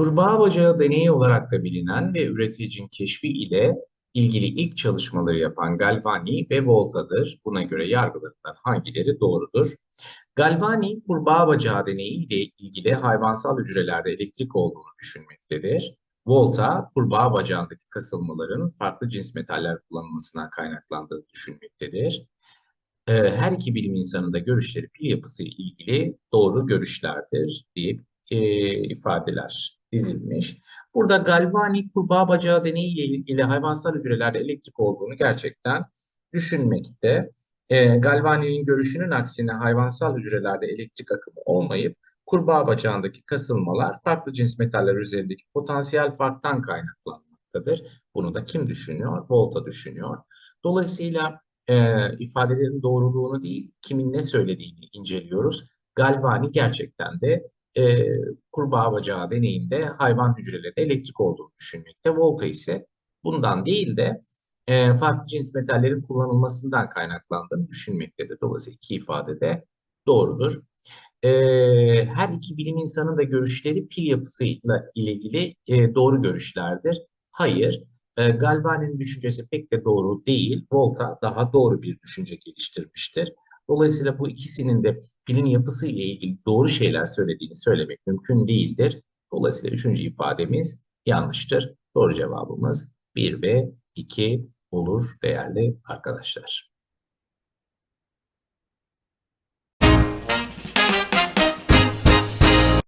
Kurbağa bacağı deneyi olarak da bilinen ve üreticinin keşfi ile ilgili ilk çalışmaları yapan Galvani ve Volta'dır. Buna göre yargılarından hangileri doğrudur? Galvani, kurbağa bacağı deneyi ile ilgili hayvansal hücrelerde elektrik olduğunu düşünmektedir. Volta, kurbağa bacağındaki kasılmaların farklı cins metaller kullanılmasından kaynaklandığını düşünmektedir. Ee, Her iki bilim insanının da görüşleri pil yapısı ile ilgili doğru görüşlerdir diye ifadeler dizilmiş. Burada Galvani kurbağa bacağı deneyi ile hayvansal hücrelerde elektrik olduğunu gerçekten düşünmekte. E, Galvani'nin görüşünün aksine hayvansal hücrelerde elektrik akımı olmayıp kurbağa bacağındaki kasılmalar farklı cins metaller üzerindeki potansiyel farktan kaynaklanmaktadır. Bunu da kim düşünüyor? Volta düşünüyor. Dolayısıyla e, ifadelerin doğruluğunu değil, kimin ne söylediğini inceliyoruz. Galvani gerçekten de e, kurbağa bacağı deneyinde hayvan hücrelerinde elektrik olduğunu düşünmekte. Volta ise bundan değil de e, farklı cins metallerin kullanılmasından kaynaklandığını düşünmektedir. Dolayısıyla iki ifade de doğrudur. E, her iki bilim insanının da görüşleri pil yapısıyla ilgili e, doğru görüşlerdir. Hayır, e, Galvani'nin düşüncesi pek de doğru değil. Volta daha doğru bir düşünce geliştirmiştir. Dolayısıyla bu ikisinin de pilin yapısı ile ilgili doğru şeyler söylediğini söylemek mümkün değildir. Dolayısıyla üçüncü ifademiz yanlıştır. Doğru cevabımız 1 ve 2 olur değerli arkadaşlar.